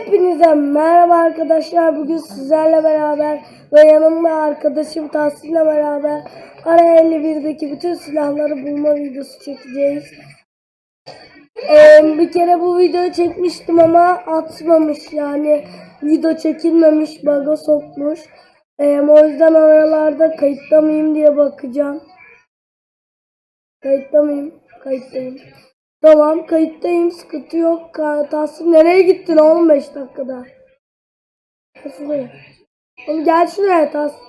Hepinize merhaba arkadaşlar. Bugün sizlerle beraber ve yanımda arkadaşım Tahsin'le beraber Ara 51'deki bütün silahları bulma videosu çekeceğiz. Ee, bir kere bu videoyu çekmiştim ama atmamış yani video çekilmemiş bug'a sokmuş. Ee, o yüzden aralarda kayıtta diye bakacağım. Kayıtta mıyım? Tamam kayıttayım sıkıntı yok. Tahsin nereye gittin oğlum 5 dakikada? Şuraya. Oğlum gel şuraya Tahsin.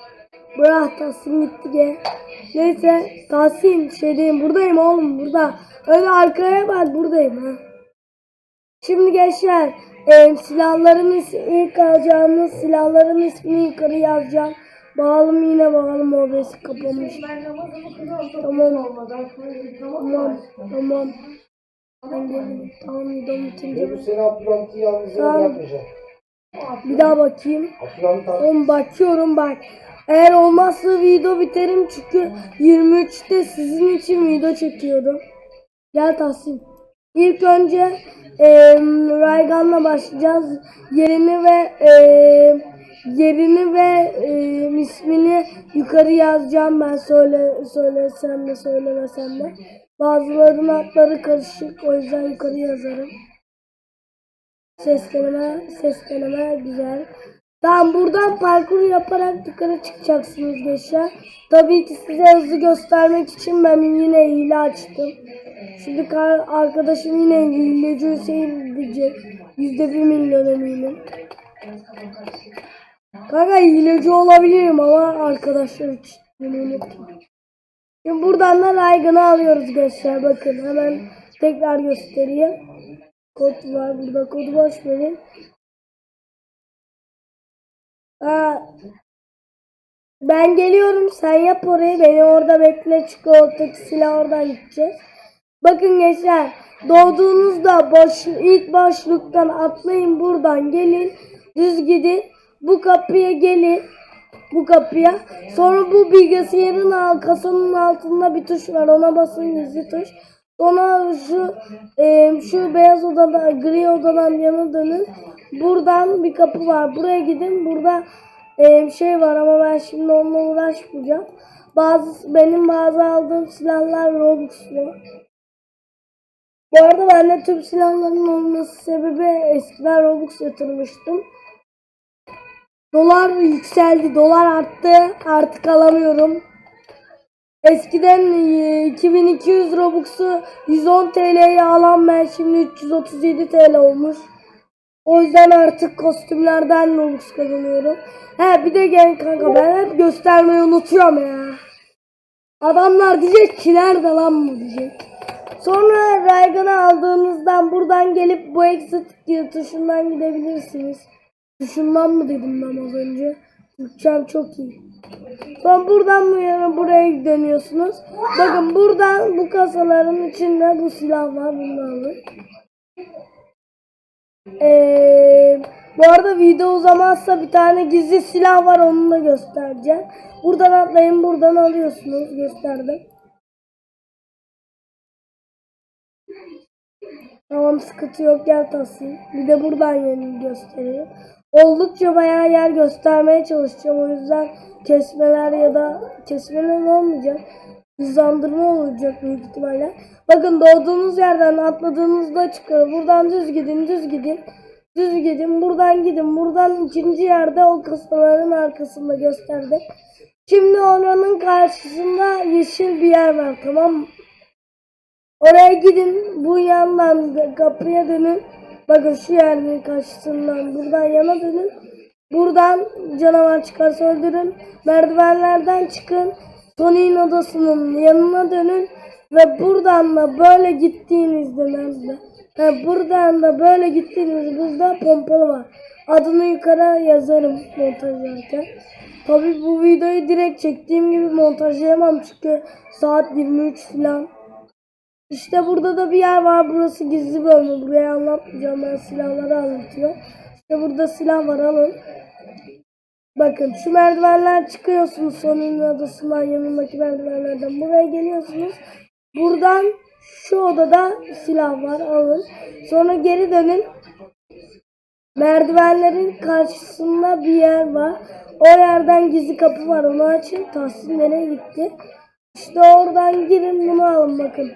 Bırak Tahsin gitti gel. Neyse Tahsin şeydeyim buradayım oğlum burada. Öyle arkaya bak buradayım ha. Şimdi gençler e, silahların is- ilk alacağımız silahların ismini yukarı yazacağım. Bakalım yine bakalım OBS kapanmış. Tamam. Tamam. Tamam. Ben geldim. Tamam videom bitince. Bu sene Abdülhamit'i yalnız Tamam. Bir daha bakayım. Abdülhamit abi Oğlum bakıyorum bak. Eğer olmazsa video biterim çünkü 23'te sizin için video çekiyorum. Gel Tahsin. İlk önce eee Raygan'la başlayacağız. Yerini ve eee, yerini ve eee, ismini yukarı yazacağım ben söyle söylesem de söylemesem de. Bazılarının adları karışık o yüzden yukarı yazarım. Seslenme, seslenme güzel. Tamam buradan parkur yaparak yukarı çıkacaksınız gençler. Tabii ki size hızlı göstermek için ben yine hile açtım. Şimdi arkadaşım yine hileci Hüseyin diyecek. Yüzde bir milyon eminim. Kanka hileci olabilirim ama arkadaşlar için. Şimdi buradan da Raygan'ı alıyoruz gençler. Bakın hemen tekrar göstereyim. Kod var burada kodu boş verin. Aa, ben geliyorum sen yap orayı beni orada bekle çikolataki silah oradan gideceğiz. Bakın gençler doğduğunuzda boş, ilk boşluktan atlayın buradan gelin düz gidin bu kapıya gelin bu kapıya. Sonra bu bilgisayarın al kasanın altında bir tuş var. Ona basın gizli tuş. Sonra şu e, şu beyaz odadan gri odadan yana dönün. Buradan bir kapı var. Buraya gidin. Burada e, şey var ama ben şimdi onunla uğraşmayacağım. Bazı benim bazı aldığım silahlar Robux'lu bu arada bende tüm silahların olması sebebi eskiden Robux yatırmıştım. Dolar yükseldi, dolar arttı. Artık alamıyorum. Eskiden e, 2200 Robux'u 110 TL'ye alan ben şimdi 337 TL olmuş. O yüzden artık kostümlerden Robux kazanıyorum. He bir de gel kanka ben hep göstermeyi unutuyorum ya. Adamlar diyecek ki nerede lan bu diyecek. Sonra Raygan'ı aldığınızdan buradan gelip bu exit tuşundan gidebilirsiniz. Tuşundan mı dedim ben az önce? Türkçem çok iyi. Sonra buradan bu yana buraya dönüyorsunuz. Bakın buradan bu kasaların içinde bu silah var. Bunu alın. Ee, bu arada video uzamazsa bir tane gizli silah var onu da göstereceğim. Buradan atlayın buradan alıyorsunuz gösterdim. Tamam sıkıntı yok gel Tahsin. Bir de buradan yerini göstereyim. Oldukça bayağı yer göstermeye çalışacağım. O yüzden kesmeler ya da kesmeler olmayacak. Hızlandırma olacak büyük ihtimalle. Bakın doğduğunuz yerden atladığınızda çıkıyor. Buradan düz gidin düz gidin. Düz gidin buradan gidin. Buradan ikinci yerde o kasaların arkasında gösterdi. Şimdi oranın karşısında yeşil bir yer var tamam mı? Oraya gidin. Bu yandan da kapıya dönün. Bakın şu yerin karşısından buradan yana dönün. Buradan canavar çıkarsa öldürün. Merdivenlerden çıkın. Tony'nin odasının yanına dönün. Ve buradan da böyle gittiğinizde nerede? Ha, buradan da böyle gittiğinizde burada pompalı var. Adını yukarı yazarım montajlarken. Tabii bu videoyu direkt çektiğim gibi montajlayamam çünkü saat 23 falan. İşte burada da bir yer var. Burası gizli bölme. Burayı anlatmayacağım. Ben silahları anlatıyorum. İşte burada silah var. Alın. Bakın şu merdivenler çıkıyorsunuz. Sonun odasından yanındaki merdivenlerden. Buraya geliyorsunuz. Buradan şu odada silah var. Alın. Sonra geri dönün. Merdivenlerin karşısında bir yer var. O yerden gizli kapı var. Onu açın. Tahsin nereye gitti? İşte oradan girin bunu alın bakın.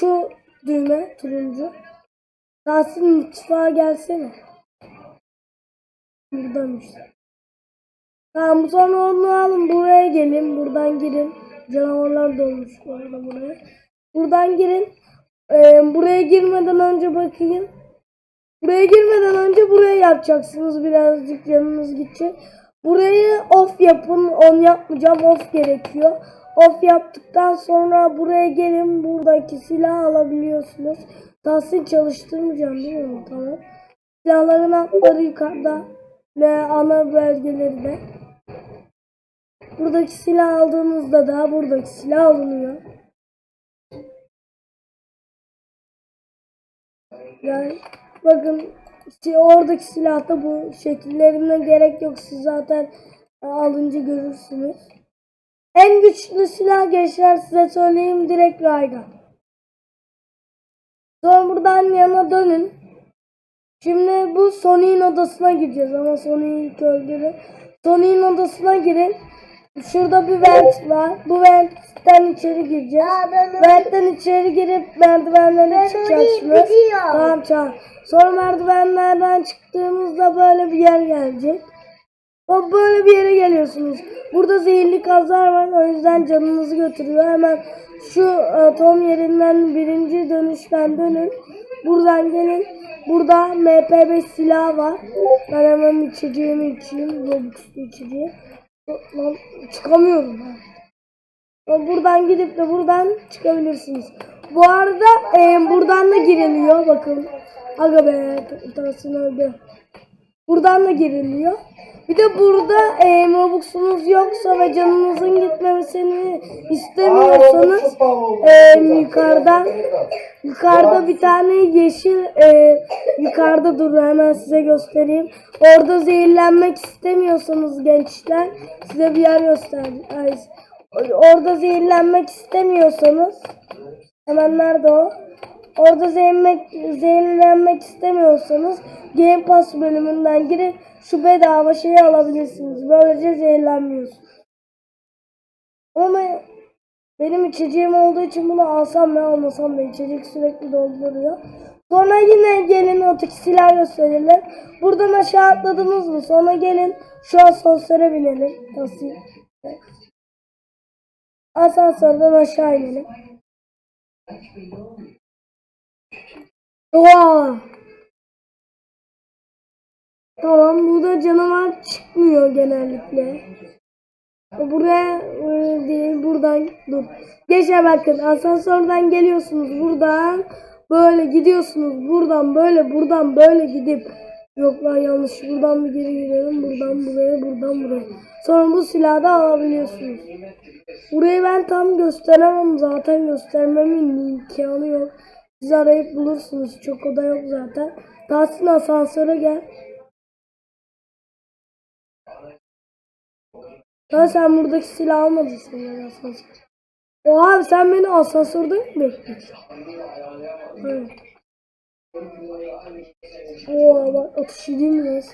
Şu düğme turuncu. Tahsin mutfağa gelsene. Buradanmış. Tamam sonra onu alın buraya gelin. Buradan girin. Canavarlar dolmuş bu arada buraya. Buradan girin. Ee, buraya girmeden önce bakayım. Buraya girmeden önce buraya yapacaksınız. Birazcık yanınız gidecek. Burayı off yapın. On yapmayacağım. Off gerekiyor. Off yaptıktan sonra buraya gelin. Buradaki silah alabiliyorsunuz. Tahsin çalıştırmayacağım değil mi? Tamam. Silahların altları yukarıda. Ve ana belgeleri de. Buradaki silah aldığınızda da buradaki silah alınıyor. Yani bakın işte oradaki silahta bu şekillerine gerek yok. Siz zaten alınca görürsünüz. En güçlü silah gençler size söyleyeyim direkt Raygun. Sonra buradan yana dönün. Şimdi bu Sony'in odasına gireceğiz ama Sony'yi ilk öldürün. Sony'in odasına girin. Şurada bir vent var. Bu ventten içeri gireceğiz. Ventten içeri girip merdivenlere çıkacaksınız. Tamam tamam. Sonra merdivenlerden çıktığımızda böyle bir yer gelecek. O böyle bir yere geliyorsunuz. Burada zehirli gazlar var. O yüzden canınızı götürüyor. Hemen şu atom yerinden birinci dönüşten dönün. Buradan gelin. Burada MP5 silah var. Ben hemen içeceğimi içeyim. Robux'lu içeceğim. Lan çıkamıyorum. Ama Buradan gidip de buradan çıkabilirsiniz. Bu arada e, buradan da giriliyor. Bakın. Aga be. Tahsin öldü. Buradan da giriliyor. Bir de burada e, Robux'unuz yoksa ve canınızın gitmemesini istemiyorsanız e, yukarıdan yukarıda bir tane yeşil e, yukarıda dur hemen size göstereyim. Orada zehirlenmek istemiyorsanız gençler size bir yer göstereyim. Orada zehirlenmek istemiyorsanız hemen nerede o? Orada zehirlenmek, zehirlenmek istemiyorsanız Game Pass bölümünden girip şu bedava şeyi alabilirsiniz. Böylece zehirlenmiyorsunuz. Ama benim içeceğim olduğu için bunu alsam ne almasam da içecek sürekli dolduruyor. Sonra yine gelin öteki silah gösterelim. Buradan aşağı atladınız mı? Sonra gelin şu asansöre binelim. Nasıl? Asansörden aşağı inelim. Oha! Tamam burada canavar çıkmıyor genellikle. Buraya e, değil buradan dur. Geçe bakın asansörden geliyorsunuz buradan böyle gidiyorsunuz buradan böyle buradan böyle gidip yok lan yanlış buradan bir geri gidelim buradan buraya buradan buraya. Sonra bu silahı da alabiliyorsunuz. Burayı ben tam gösteremem zaten göstermemin imkanı yok. Siz arayıp bulursunuz çok oda yok zaten. Tahsin asansöre gel. Ya sen buradaki silah almadın sen asansör. Oha sen beni asansörde mi bekliyorsun? Evet. Oha bak atış edeyim biraz.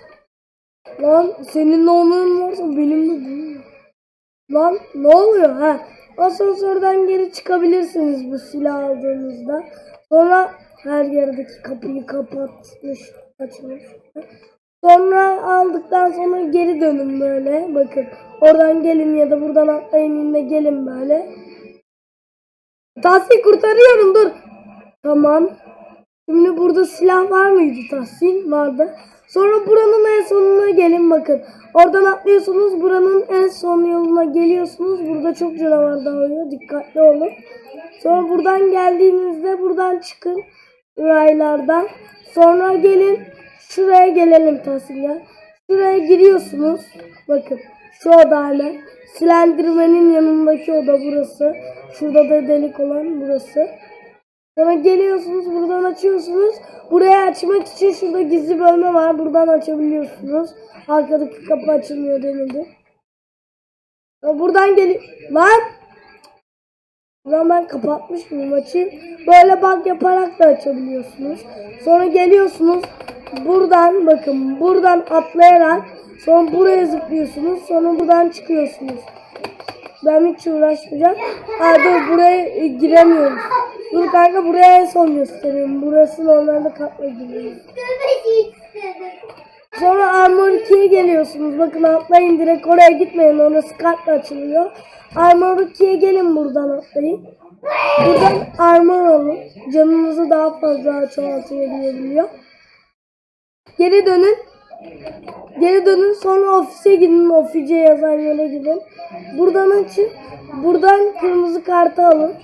Lan senin olmayan varsa benim de bu. Lan ne oluyor ha? Asansörden geri çıkabilirsiniz bu silah aldığınızda. Sonra her yerdeki kapıyı kapatmış, açmış. Sonra aldıktan sonra geri dönün böyle. Bakın oradan gelin ya da buradan atlayın yine gelin böyle. Tahsin kurtarıyorum dur. Tamam. Şimdi burada silah var mıydı Tahsin? Vardı. Sonra buranın en sonuna gelin bakın. Oradan atlıyorsunuz. Buranın en son yoluna geliyorsunuz. Burada çok canavar dağılıyor. Dikkatli olun. Sonra buradan geldiğinizde buradan çıkın. Raylardan. Sonra gelin. Şuraya gelelim Tahsin ya. Şuraya giriyorsunuz. Bakın. Şu oda hemen. Silendirmenin yanındaki oda burası. Şurada da delik olan burası. Sonra geliyorsunuz buradan açıyorsunuz. Burayı açmak için şurada gizli bölme var. Buradan açabiliyorsunuz. Arkadaki kapı açılmıyor denildi. Buradan gel Lan! Lan ben kapatmış mıyım açayım. Böyle bak yaparak da açabiliyorsunuz. Sonra geliyorsunuz. buradan bakın buradan atlayarak sonra buraya zıplıyorsunuz sonra buradan çıkıyorsunuz. Ben hiç uğraşmayacağım. Ha buraya e, giremiyoruz. Dur kanka buraya en son göstereyim. Burası normalde katla giriyor. Sonra Armor 2'ye geliyorsunuz. Bakın atlayın direkt oraya gitmeyin. Orası kartla açılıyor. Armor 2'ye gelin buradan atlayın. Buradan armor alın. Canınızı daha fazla çoğaltabiliyor. Geri dönün. Geri dönün sonra ofise gidin. Ofice yazan yere gidin. Buradan açın. Buradan kırmızı kartı alın.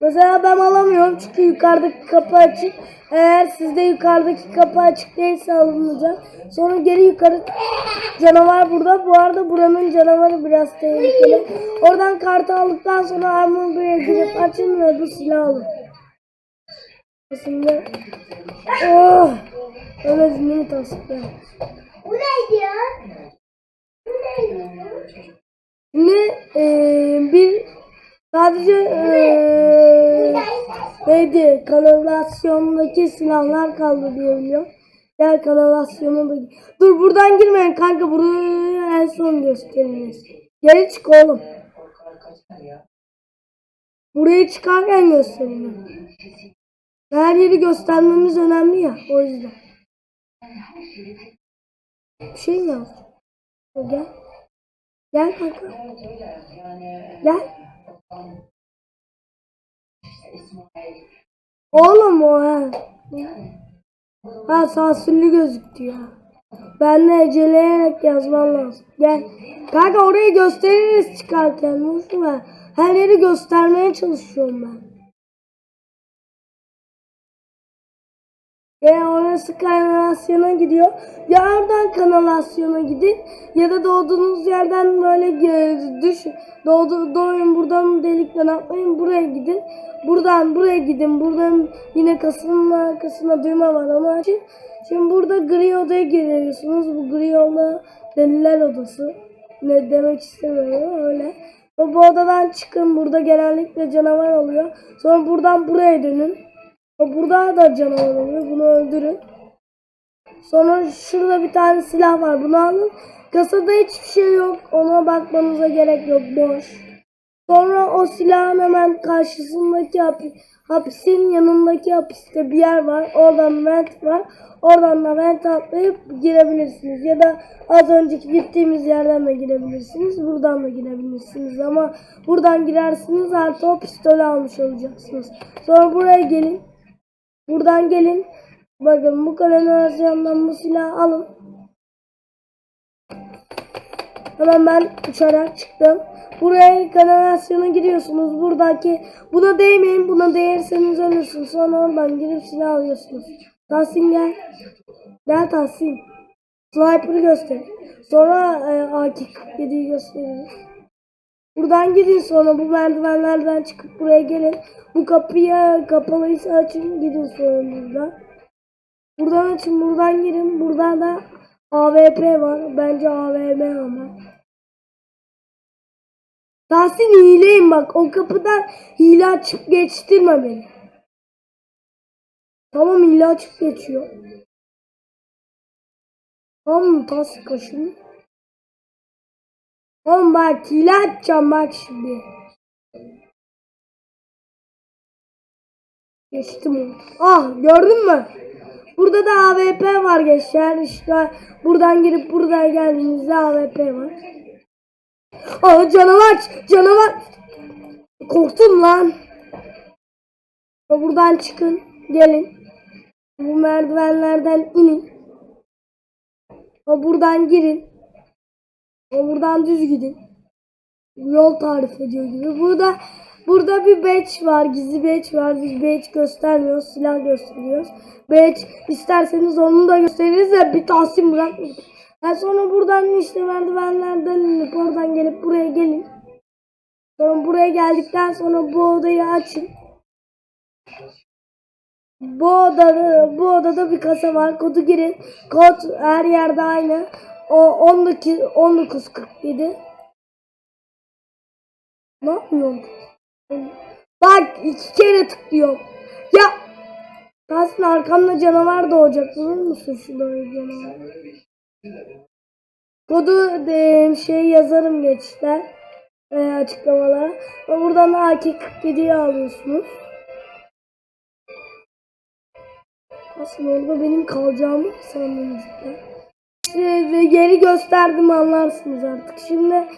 Mesela ben alamıyorum çünkü yukarıdaki kapı açık. Eğer sizde yukarıdaki kapı açık değilse alınacak. Sonra geri yukarı canavar burada. Bu arada buranın canavarı biraz tehlikeli. Oradan kartı aldıktan sonra armor buraya girip açın ve bu silahı alın. Şimdi oh değil mi tasdik Bu neydi ya? Bu neydi? Şimdi eee, bir sadece eee neydi kanalizasyondaki silahlar kaldı diye biliyorum. Gel kanalizasyona da Dur buradan girmeyin kanka burayı en son gösteririz. Geri çık oğlum. Burayı çıkarken gösterelim. Her yeri göstermemiz önemli ya o yüzden. Bir şey mi yazdı? Gel. Gel kanka. Gel. Oğlum o ha. Ha sansürlü gözüktü ya. Ben de eceleyerek yazmam lazım. Gel. Kanka orayı gösteririz çıkarken. Ben? Her yeri göstermeye çalışıyorum ben. E orası kanalasyona gidiyor. Ya oradan kanalasyona gidin ya da doğduğunuz yerden böyle düş doğdu doğun buradan delikten atlayın buraya gidin. Buradan buraya gidin. Buradan yine kasının arkasında düğme var onu açın. Şimdi burada gri odaya giriyorsunuz. Bu gri oda deliler odası. Ne demek istemiyorum öyle. Bu odadan çıkın. Burada genellikle canavar oluyor. Sonra buradan buraya dönün. Burada da canavar oluyor. Bunu öldürün. Sonra şurada bir tane silah var. Bunu alın. Kasada hiçbir şey yok. Ona bakmanıza gerek yok. Boş. Sonra o silahın hemen karşısındaki hapi- hapisin yanındaki hapiste bir yer var. Oradan vent var. Oradan da vent atlayıp girebilirsiniz. Ya da az önceki gittiğimiz yerden de girebilirsiniz. Buradan da girebilirsiniz. Ama buradan girersiniz artı o pistolü almış olacaksınız. Sonra buraya gelin. Buradan gelin. Bakın bu kanalizasyondan bu silahı alın. Hemen ben uçarak çıktım. Buraya kanalizasyona giriyorsunuz. Buradaki buna değmeyin. Buna değerseniz ölürsünüz. Sonra oradan girip silah alıyorsunuz. Tahsin gel. Gel Tahsin. Sniper'ı göster. Sonra e, AK-47'yi gösteririz. Buradan gidin sonra bu merdivenlerden çıkıp buraya gelin. Bu kapıya kapalıysa açın gidin sonra buradan. Buradan açın buradan girin. Burada da AWP var. Bence AVM ama. Tahsin hileyim bak. O kapıdan hile açıp geçtirme beni. Tamam hile açıp geçiyor. Tamam Tahsin kaşını? Oğlum bak hile açacağım bak şimdi. Geçtim. Ah gördün mü? Burada da AWP var gençler. İşte buradan girip buraya geldiğinizde AWP var. Aa canavar! Canavar! Korktum lan. Buradan çıkın. Gelin. Bu merdivenlerden inin. Buradan girin. O buradan düz gidin. Yol tarif ediyor gibi. Burada burada bir badge var. Gizli badge var. Biz badge göstermiyoruz. Silah gösteriyoruz. Badge isterseniz onu da gösteririz de bir tahsin bırakmayın. Yani sonra buradan işte merdivenlerden inip oradan gelip buraya gelin. Sonra buraya geldikten sonra bu odayı açın. Bu odada bu odada bir kasa var. Kodu girin. Kod her yerde aynı. O 19 1947. Ne yapıyorum? Bak iki kere tıklıyorum. Ya Tahsin arkamda canavar doğacak. Bulur musun şu doğru canavar? Kodu e, şey yazarım geçler. E, açıklamalara. Buradan da AK-47'yi alıyorsunuz. Aslında orada benim kalacağımı mı sandınız geri gösterdim anlarsınız artık. Şimdi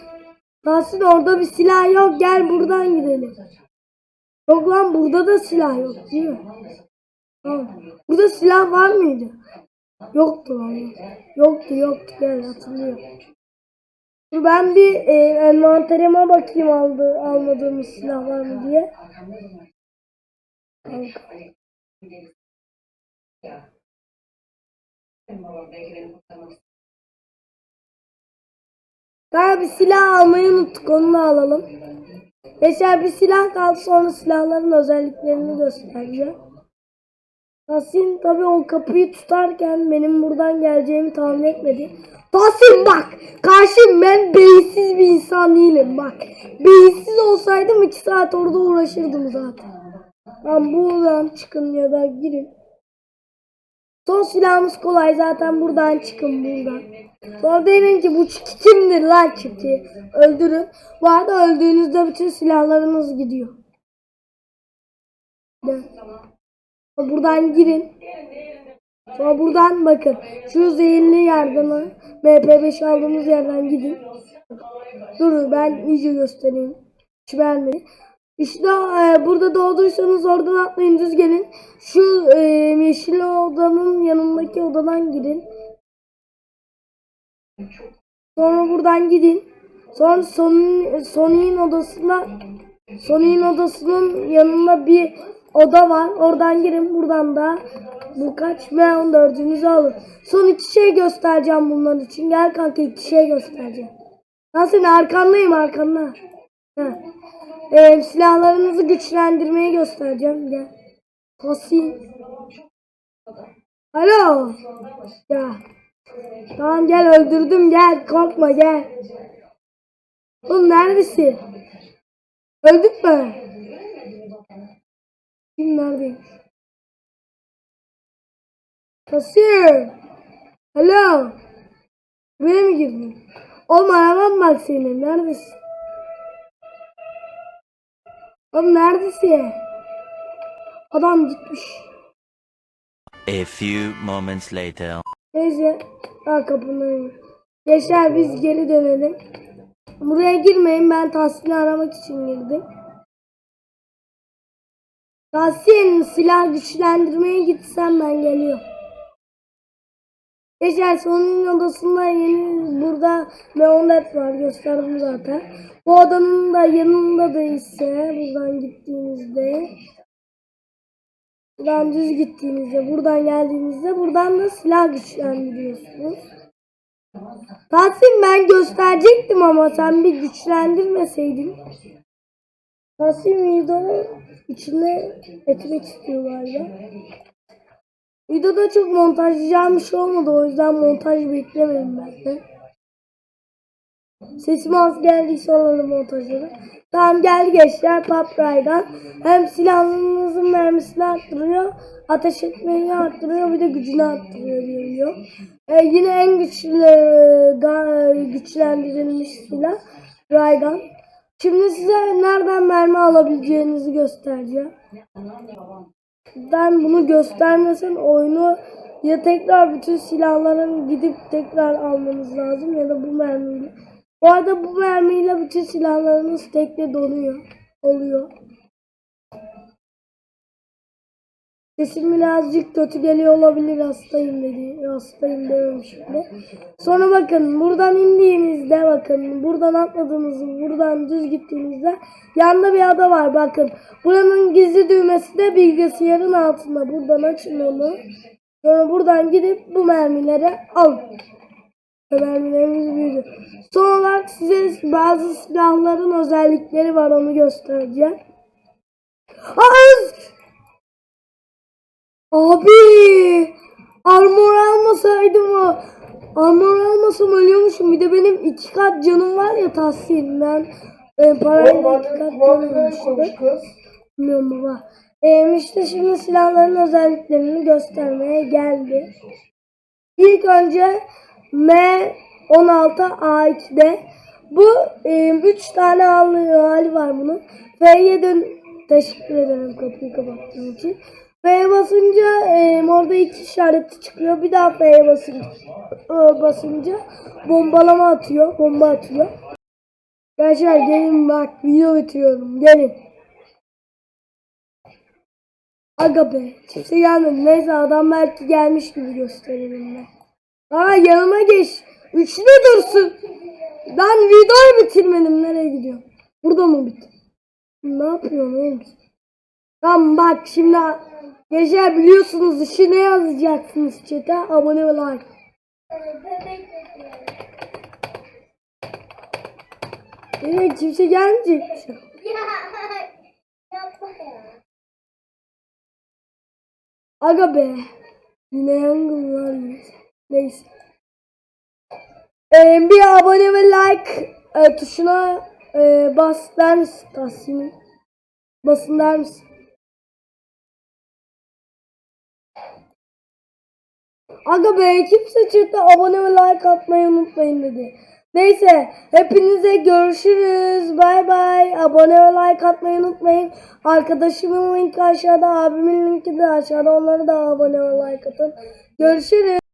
Tahsin orada bir silah yok. Gel buradan gidelim. Yok lan burada da silah yok değil mi? Tamam. Burada silah var mıydı? Yoktu lan. Yoktu yoktu gel hatırlıyorum. Ben bir e, envanterime bakayım aldı, almadığımız silah var mı diye. Kanka. Daha bir silah almayı unuttuk onu da alalım. Geçer bir silah kaldı sonra silahların özelliklerini göstereceğim. Tahsin tabi o kapıyı tutarken benim buradan geleceğimi tahmin etmedi. Tahsin bak karşım ben beyinsiz bir insan değilim bak. Beyinsiz olsaydım iki saat orada uğraşırdım zaten. Tamam buradan çıkın ya da girin. Son silahımız kolay zaten buradan çıkın buradan. Sonra deyin ki bu çiki kimdir lan çiki. Öldürün. Bu arada öldüğünüzde bütün silahlarınız gidiyor. Buradan girin. Sonra buradan bakın. Şu zehirli yerden MP5 aldığımız yerden gidin. Dur ben iyice göstereyim. Hiç. İşte e, burada doğduysanız oradan atlayın düz gelin. Şu e, yeşil odanın yanındaki odadan girin. Sonra buradan gidin. Sonra Sony, Sony'in odasına Sony'in odasının yanında bir oda var. Oradan girin. Buradan da bu kaç ve 14'ünüzü alın. Son iki şey göstereceğim bunlar için. Gel kanka iki şey göstereceğim. Ben senin arkandayım arkanda. Ee, silahlarınızı güçlendirmeyi göstereceğim. Gel. Tahsin. Alo. Ya. Tamam gel öldürdüm gel korkma gel. Oğlum neredesin? Öldük mü? Kim neredeymiş? Tahsin. Alo. Buraya mı girdin? Oğlum aramam bak seni. Neredesin? Oğlum neredesin? Adam gitmiş. A few moments later. Neyse. Ha kapının. Gençler biz geri dönelim. Buraya girmeyin. Ben Tahsin'i aramak için girdim. Tahsin silah güçlendirmeye gitsem ben geliyorum. Gençler sonun odasında yeni burada Leonlet var gösterdim zaten. Bu odanın da yanında da ise buradan gittiğinizde Buradan düz gittiğinizde, buradan geldiğinizde buradan da silah güçlendiriyorsunuz. Tahsin ben gösterecektim ama sen bir güçlendirmeseydin. Tahsin videonun içine etmek istiyor galiba. Videoda çok montajlayacağım bir şey olmadı o yüzden montaj beklemedim ben de. Sesim az geldiyse alalım montajları. Tamam geldi gençler Papray'dan. Hem silahlarınızın mermisini arttırıyor, ateş etmeyi arttırıyor, bir de gücünü arttırıyor diyor. Ee, yine en güçlü, güçlendirilmiş silah Raygun. Şimdi size nereden mermi alabileceğinizi göstereceğim. Ben bunu göstermesen oyunu ya tekrar bütün silahların gidip tekrar almanız lazım ya da bu mermiyle. Bu arada bu mermiyle bütün silahlarınız tekle donuyor. Oluyor. Sesim birazcık kötü geliyor olabilir hastayım dedi. Hastayım diyorum şimdi. Sonra bakın buradan indiğinizde bakın buradan atladığınızda buradan düz gittiğinizde yanda bir ada var bakın. Buranın gizli düğmesi de bilgisayarın altında. Buradan açın onu. Sonra buradan gidip bu mermileri. Ve Mermilerimiz büyüdü. Son olarak size bazı silahların özellikleri var onu göstereceğim. Az! Abi! Armor almasaydım o. Armor almasam ölüyormuşum. Bir de benim iki kat canım var ya Tahsin. Ben e, parayla iki kat canım kız? Bilmiyorum baba. Ee, işte şimdi silahların özelliklerini göstermeye geldi. İlk önce M16A2'de bu 3 tane hali, hali var bunun. F7 teşekkür ederim kapıyı kapattığım için. F'ye basınca e, orada iki işareti çıkıyor. Bir daha F'ye basınca, e, basınca bombalama atıyor. Bomba atıyor. Arkadaşlar gelin bak video bitiriyorum. Gelin. Aga be. Kimse gelmedi. Neyse adam belki gelmiş gibi gösterelim ben. Aa yanıma geç. Üçlü dursun. Ben videoyu bitirmedim. Nereye gidiyorum? Burada mı bitti? Ne yapıyorsun oğlum? Tamam bak şimdi Gençler biliyorsunuz işi ne yazacaksınız chat'e? Abone ve like. Yine kimse gelmeyecek. Aga be. Yine yangın var. Neyse. Ee, bir abone ve like e, tuşuna e, bas der misin? Basın der misin? Aga be kimse chatte abone ve like atmayı unutmayın dedi. Neyse hepinize görüşürüz. Bay bay. Abone ve like atmayı unutmayın. Arkadaşımın linki aşağıda, abimin linki de aşağıda. Onları da abone ve like atın. Görüşürüz.